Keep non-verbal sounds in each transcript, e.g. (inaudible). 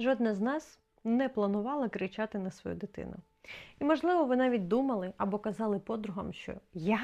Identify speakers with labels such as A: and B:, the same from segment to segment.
A: Жодна з нас не планувала кричати на свою дитину. І, можливо, ви навіть думали або казали подругам, що я?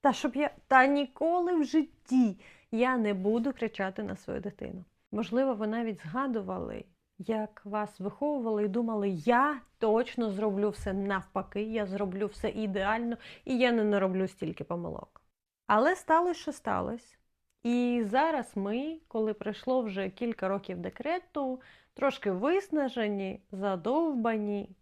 A: Та щоб я та ніколи в житті я не буду кричати на свою дитину. Можливо, ви навіть згадували, як вас виховували і думали, я точно зроблю все навпаки, я зроблю все ідеально і я не нароблю стільки помилок. Але сталося, що сталося. І зараз ми, коли пройшло вже кілька років декрету, трошки виснажені, задовбані,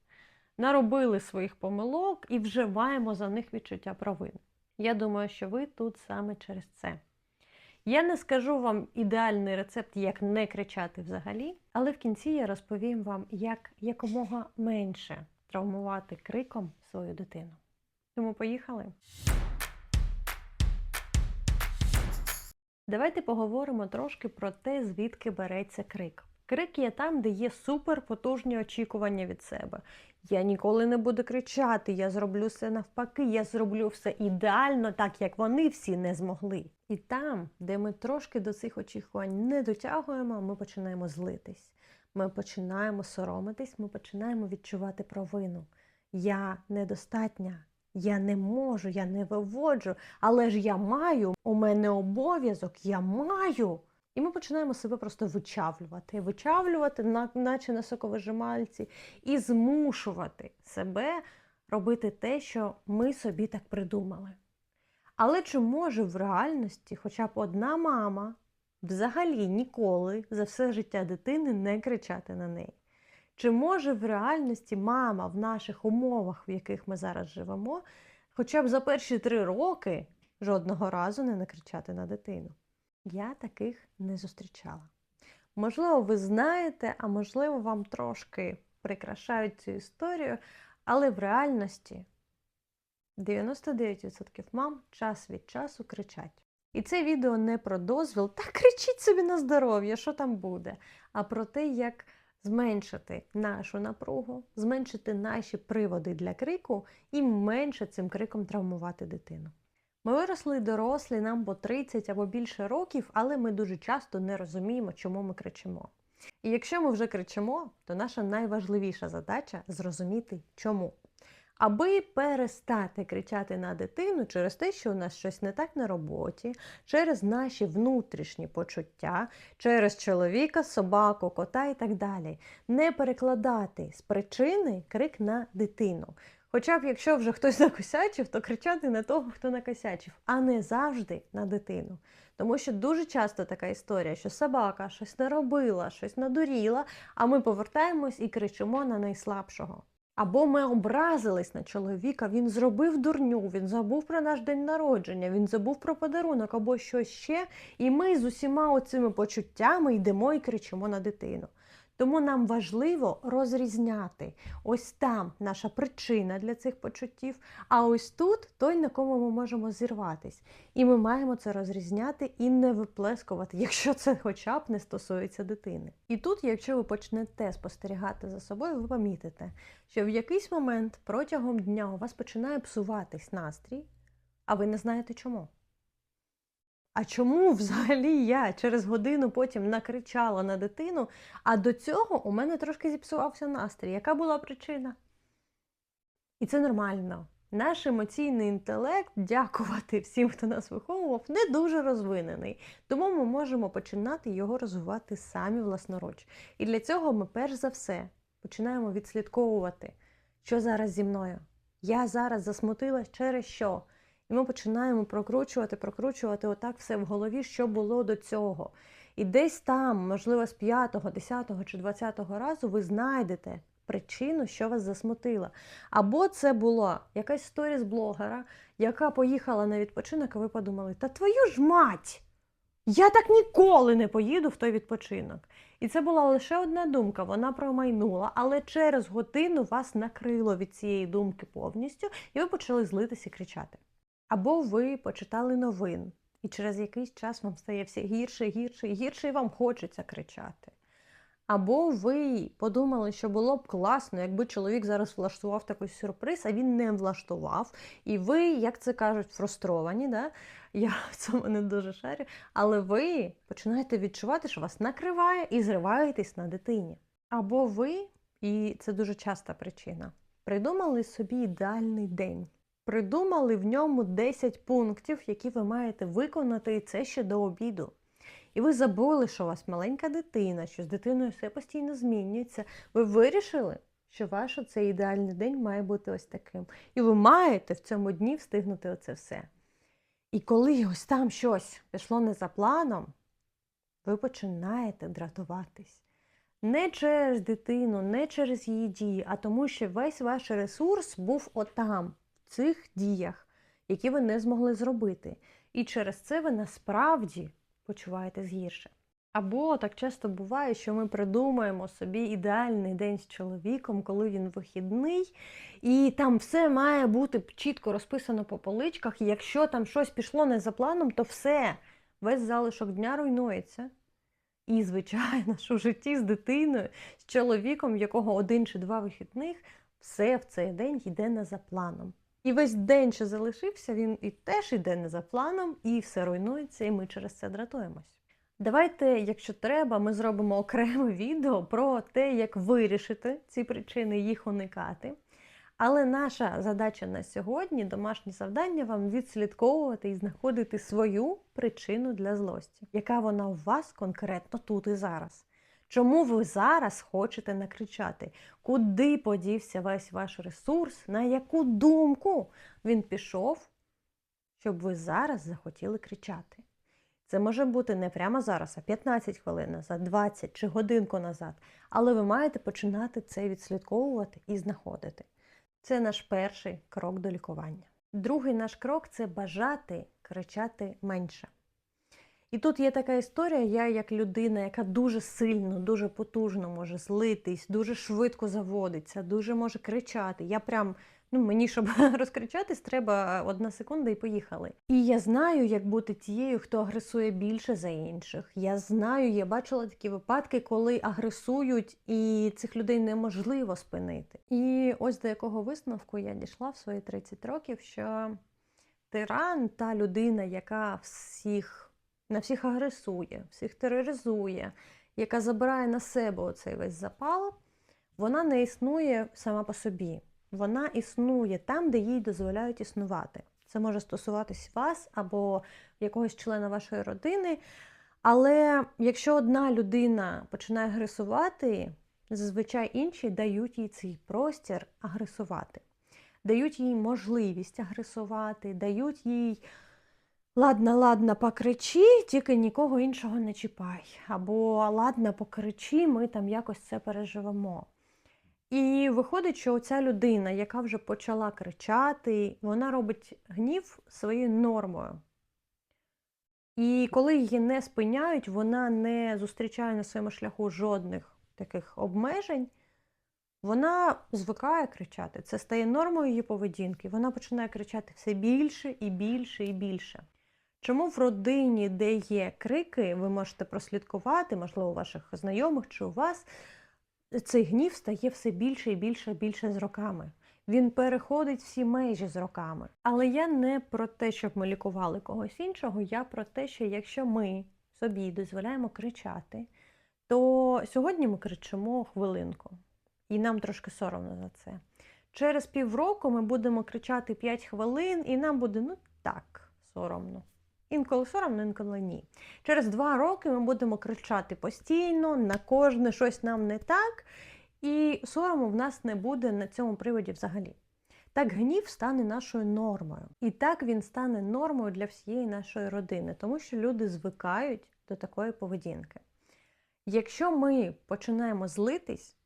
A: наробили своїх помилок і вже маємо за них відчуття провини. Я думаю, що ви тут саме через це. Я не скажу вам ідеальний рецепт, як не кричати взагалі, але в кінці я розповім вам, як якомога менше травмувати криком свою дитину. Тому поїхали. Давайте поговоримо трошки про те, звідки береться крик. Крик є там, де є суперпотужні очікування від себе. Я ніколи не буду кричати, я зроблю все навпаки, я зроблю все ідеально, так як вони всі не змогли. І там, де ми трошки до цих очікувань не дотягуємо, ми починаємо злитись. Ми починаємо соромитись, ми починаємо відчувати провину. Я недостатня, я не можу, я не виводжу, але ж я маю, у мене обов'язок, я маю. І ми починаємо себе просто вичавлювати, вичавлювати, наче на соковижимальці, і змушувати себе робити те, що ми собі так придумали. Але чи може в реальності хоча б одна мама взагалі ніколи за все життя дитини не кричати на неї? Чи може в реальності мама в наших умовах, в яких ми зараз живемо, хоча б за перші три роки жодного разу не накричати на дитину? Я таких не зустрічала. Можливо, ви знаєте, а можливо, вам трошки прикрашають цю історію, але в реальності 99% мам час від часу кричать. І це відео не про дозвіл, та кричіть собі на здоров'я, що там буде, а про те, як зменшити нашу напругу, зменшити наші приводи для крику і менше цим криком травмувати дитину. Ми виросли дорослі, нам по 30 або більше років, але ми дуже часто не розуміємо, чому ми кричимо. І якщо ми вже кричимо, то наша найважливіша задача зрозуміти чому. Аби перестати кричати на дитину через те, що у нас щось не так на роботі, через наші внутрішні почуття, через чоловіка, собаку, кота і так далі, не перекладати з причини крик на дитину. Хоча б якщо вже хтось (laughs) накосячив, то кричати на того, хто накосячив, а не завжди на дитину. Тому що дуже часто така історія, що собака щось наробила, щось надуріла, а ми повертаємось і кричимо на найслабшого. Або ми образились на чоловіка, він зробив дурню, він забув про наш день народження, він забув про подарунок або щось ще, і ми з усіма оцими почуттями йдемо і кричимо на дитину. Тому нам важливо розрізняти ось там наша причина для цих почуттів, а ось тут той, на кому ми можемо зірватись. І ми маємо це розрізняти і не виплескувати, якщо це хоча б не стосується дитини. І тут, якщо ви почнете спостерігати за собою, ви помітите, що в якийсь момент протягом дня у вас починає псуватись настрій, а ви не знаєте чому. А чому взагалі я через годину потім накричала на дитину, а до цього у мене трошки зіпсувався настрій? Яка була причина? І це нормально. Наш емоційний інтелект, дякувати всім, хто нас виховував, не дуже розвинений. Тому ми можемо починати його розвивати самі власноруч. І для цього ми перш за все починаємо відслідковувати, що зараз зі мною. Я зараз засмутилась через що. І ми починаємо прокручувати, прокручувати отак все в голові, що було до цього. І десь там, можливо, з 5-го, 10-го чи 20-го разу ви знайдете причину, що вас засмутила. Або це була якась сторіс блогера, яка поїхала на відпочинок, а ви подумали, та твою ж мать! Я так ніколи не поїду в той відпочинок. І це була лише одна думка, вона промайнула, але через годину вас накрило від цієї думки повністю, і ви почали злитися і кричати. Або ви почитали новин, і через якийсь час вам стає все гірше, гірше і гірше, і вам хочеться кричати. Або ви подумали, що було б класно, якби чоловік зараз влаштував такий сюрприз, а він не влаштував. І ви, як це кажуть, фрустровані, да? я (laughs) в цьому не дуже шарю, але ви починаєте відчувати, що вас накриває і зриваєтесь на дитині. Або ви, і це дуже часта причина, придумали собі ідеальний день. Придумали в ньому 10 пунктів, які ви маєте виконати, і це ще до обіду. І ви забули, що у вас маленька дитина, що з дитиною все постійно змінюється. Ви вирішили, що ваш цей ідеальний день має бути ось таким. І ви маєте в цьому дні встигнути оце все. І коли ось там щось пішло не за планом, ви починаєте дратуватись. Не через дитину, не через її дії, а тому, що весь ваш ресурс був отам, цих діях, які ви не змогли зробити. І через це ви насправді почуваєтесь гірше. Або так часто буває, що ми придумаємо собі ідеальний день з чоловіком, коли він вихідний, і там все має бути чітко розписано по поличках. І якщо там щось пішло не за планом, то все, весь залишок дня руйнується. І, звичайно, що в житті з дитиною, з чоловіком, в якого один чи два вихідних, все в цей день йде не за планом. І весь день, що залишився, він і теж йде не за планом, і все руйнується, і ми через це дратуємось. Давайте, якщо треба, ми зробимо окреме (laughs) відео про те, як вирішити ці причини, їх уникати. Але наша задача на сьогодні, домашнє завдання, вам відслідковувати і знаходити свою причину для злості, яка вона у вас конкретно тут і зараз. Чому ви зараз хочете накричати? Куди подівся весь ваш ресурс? На яку думку він пішов, щоб ви зараз захотіли кричати? Це може бути не прямо зараз, а 15 хвилин назад, 20 чи годинку назад. Але ви маєте починати це відслідковувати і знаходити. Це наш перший крок до лікування. Другий наш крок це бажати кричати менше. І тут є така історія, я як людина, яка дуже сильно, дуже потужно може злитись, дуже швидко заводиться, дуже може кричати. Я прям, ну мені, щоб (laughs) розкричатись, треба одна секунда і поїхали. І я знаю, як бути тією, хто агресує більше за інших. Я знаю, я бачила такі випадки, коли агресують, і цих людей неможливо спинити. І ось до якого висновку я дійшла в свої 30 років, що тиран та людина, яка всіх на всіх агресує, всіх тероризує, яка забирає на себе оцей весь запал, вона не існує сама по собі. Вона існує там, де їй дозволяють існувати. Це може стосуватись вас або якогось члена вашої родини. Але якщо одна людина починає агресувати, зазвичай інші дають їй цей простір агресувати, дають їй можливість агресувати, дають їй Ладно, ладно, покричи, тільки нікого іншого не чіпай. Або ладно, покричи, ми там якось це переживемо. І виходить, що ця людина, яка вже почала кричати, вона робить гнів своєю нормою. І коли її не спиняють, вона не зустрічає на своєму шляху жодних таких обмежень, вона звикає кричати. Це стає нормою її поведінки. Вона починає кричати все більше і більше і більше. Чому в родині, де є крики, ви можете прослідкувати, можливо, у ваших знайомих чи у вас, цей гнів стає все більше і більше і більше з роками. Він переходить всі межі з роками. Але я не про те, щоб ми лікували когось іншого, я про те, що якщо ми собі дозволяємо кричати, то сьогодні ми кричимо хвилинку, і нам трошки соромно за це. Через півроку ми будемо кричати 5 хвилин, і нам буде ну так соромно. Інколи соромно, інколи ні. Через два роки ми будемо кричати постійно, на кожне щось нам не так, і сорому в нас не буде на цьому приводі взагалі. Так гнів стане нашою нормою. І так він стане нормою для всієї нашої родини, тому що люди звикають до такої поведінки. Якщо ми починаємо злитись,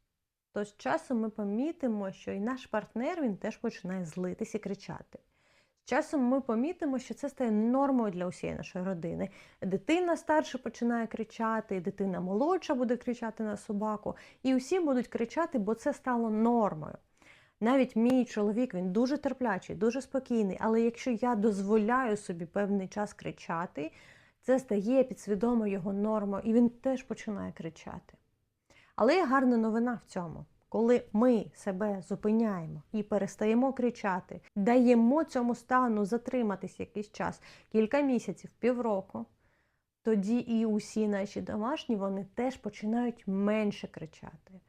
A: то з часом ми помітимо, що і наш партнер він теж починає злитись і кричати. Часом ми помітимо, що це стає нормою для усієї нашої родини. Дитина старша починає кричати, дитина молодша буде кричати на собаку, і усі будуть кричати, бо це стало нормою. Навіть мій чоловік він дуже терплячий, дуже спокійний, але якщо я дозволяю собі певний час кричати, це стає підсвідомо його нормою, і він теж починає кричати. Але є гарна новина в цьому. Коли ми себе зупиняємо і перестаємо кричати, даємо цьому стану затриматись якийсь час, кілька місяців, півроку, тоді і усі наші домашні вони теж починають менше кричати.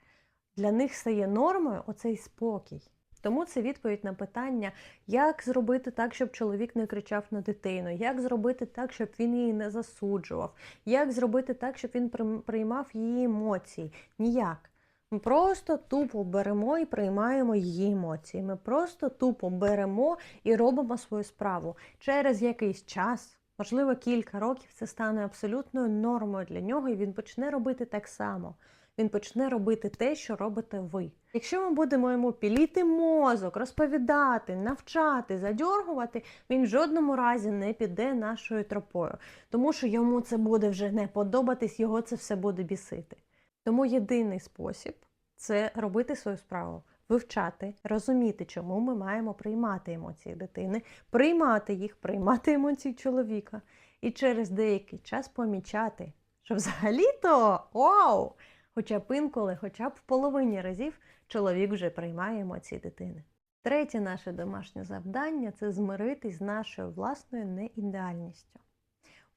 A: Для них стає нормою оцей спокій. Тому це відповідь на питання, як зробити так, щоб чоловік не кричав на дитину, як зробити так, щоб він її не засуджував, як зробити так, щоб він приймав її емоції. Ніяк. Ми просто тупо беремо і приймаємо її емоції. Ми просто тупо беремо і робимо свою справу. Через якийсь час, можливо, кілька років, це стане абсолютною нормою для нього, і він почне робити так само. Він почне робити те, що робите ви. Якщо ми будемо йому піліти мозок, розповідати, навчати, задьоргувати, він в жодному разі не піде нашою тропою, тому що йому це буде вже не подобатись, його це все буде бісити. Тому єдиний спосіб це робити свою справу, вивчати, розуміти, чому ми маємо приймати емоції дитини, приймати їх, приймати емоції чоловіка, і через деякий час помічати, що взагалі-то вау! Хоча б інколи, хоча б в половині разів чоловік вже приймає емоції дитини. Третє наше домашнє завдання це змиритись з нашою власною неідеальністю.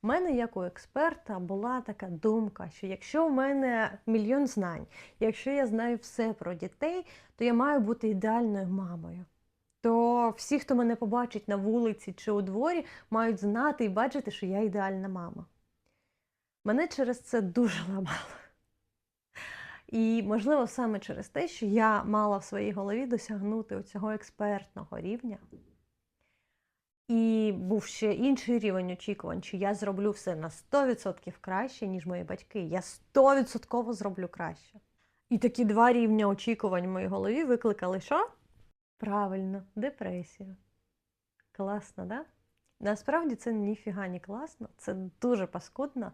A: У мене, як у експерта, була така думка, що якщо в мене мільйон знань, якщо я знаю все про дітей, то я маю бути ідеальною мамою. То всі, хто мене побачить на вулиці чи у дворі, мають знати і бачити, що я ідеальна мама. Мене через це дуже ламало. І, можливо, саме через те, що я мала в своїй голові досягнути цього експертного рівня. І був ще інший рівень очікувань, що я зроблю все на 100% краще, ніж мої батьки. Я 100% зроблю краще. І такі два рівня очікувань в моїй голові викликали що? Правильно, депресію. Класно, да? Насправді це ніфіга не класно, це дуже паскудно.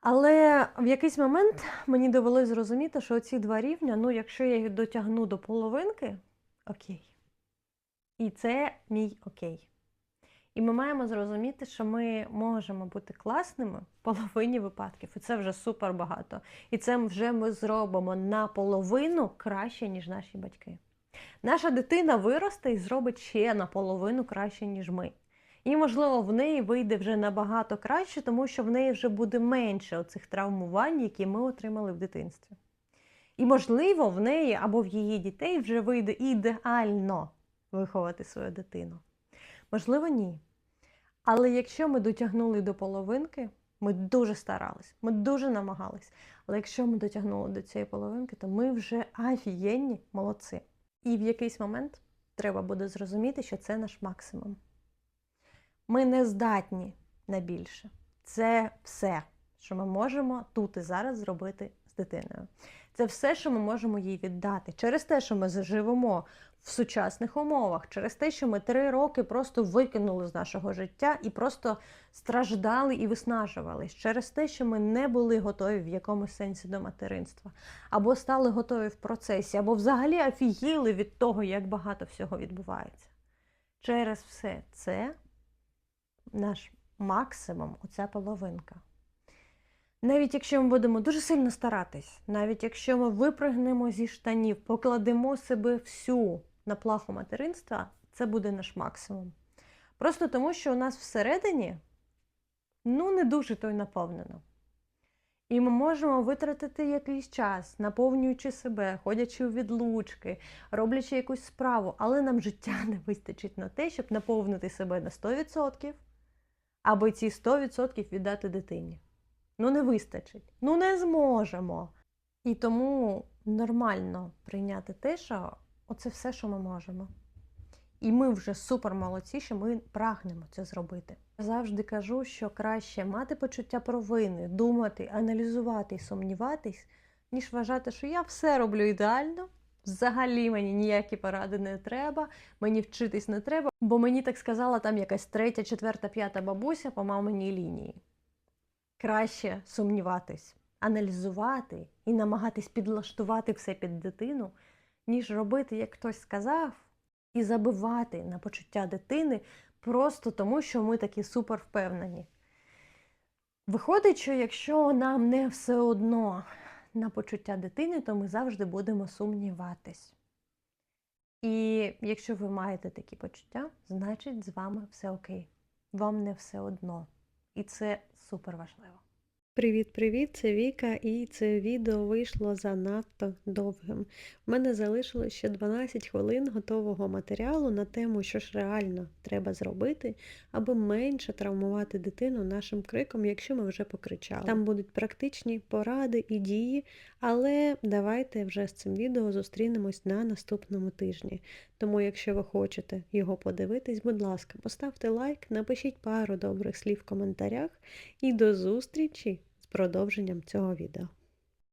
A: Але в якийсь момент мені довелося зрозуміти, що ці два рівня, ну, якщо я їх дотягну до половинки, окей. І це мій окей. І ми маємо зрозуміти, що ми можемо бути класними в половині випадків. І це вже супер багато. І це вже ми зробимо наполовину краще, ніж наші батьки. Наша дитина виросте і зробить ще наполовину краще, ніж ми. І, можливо, в неї вийде вже набагато краще, тому що в неї вже буде менше оцих травмувань, які ми отримали в дитинстві. І, можливо, в неї або в її дітей вже вийде ідеально виховати свою дитину. Можливо, ні. Але якщо ми дотягнули до половинки, ми дуже старались, ми дуже намагались. Але якщо ми дотягнули до цієї половинки, то ми вже офігенні молодці. І в якийсь момент треба буде зрозуміти, що це наш максимум. Ми не здатні на більше. Це все, що ми можемо тут і зараз зробити з дитиною. Це все, що ми можемо їй віддати через те, що ми заживемо в сучасних умовах, через те, що ми три роки просто викинули з нашого життя і просто страждали і виснажувались, через те, що ми не були готові в якомусь сенсі до материнства, або стали готові в процесі, або взагалі офігіли від того, як багато всього відбувається. Через все це наш максимум, оця половинка. Навіть якщо ми будемо дуже сильно старатись, навіть якщо ми випригнемо зі штанів, покладемо себе всю на плаху материнства, це буде наш максимум. Просто тому, що у нас всередині ну, не дуже то й наповнено. І ми можемо витратити якийсь час, наповнюючи себе, ходячи у відлучки, роблячи якусь справу, але нам життя (laughs) не вистачить на те, щоб наповнити себе на 100%, аби ці 100% віддати дитині. Ну, не вистачить, ну не зможемо. І тому нормально прийняти те, що оце все, що ми можемо. І ми вже супер молодці, що ми прагнемо це зробити. Завжди кажу, що краще мати почуття провини, думати, аналізувати і сумніватись, ніж вважати, що я все роблю ідеально. Взагалі мені ніякі поради не треба, мені вчитись не треба, бо мені так сказала там якась третя, четверта, п'ята бабуся по маминій лінії. Краще сумніватись, аналізувати і намагатись підлаштувати все під дитину, ніж робити, як хтось сказав, і забивати на почуття дитини просто тому, що ми такі супер впевнені. Виходить, що якщо нам не все одно на почуття дитини, то ми завжди будемо сумніватись. І якщо ви маєте такі почуття, значить з вами все окей. Вам не все одно. І це супер важливо. Привіт-привіт, це Віка, і це відео вийшло занадто довгим. У мене залишилось ще 12 хвилин готового матеріалу на тему, що ж реально треба зробити, аби менше травмувати дитину нашим криком, якщо ми вже покричали. Там будуть практичні поради і дії, але давайте вже з цим відео зустрінемось на наступному тижні. Тому, якщо ви хочете його подивитись, будь ласка, поставте лайк, напишіть пару добрих слів в коментарях і до зустрічі продовженням цього відео.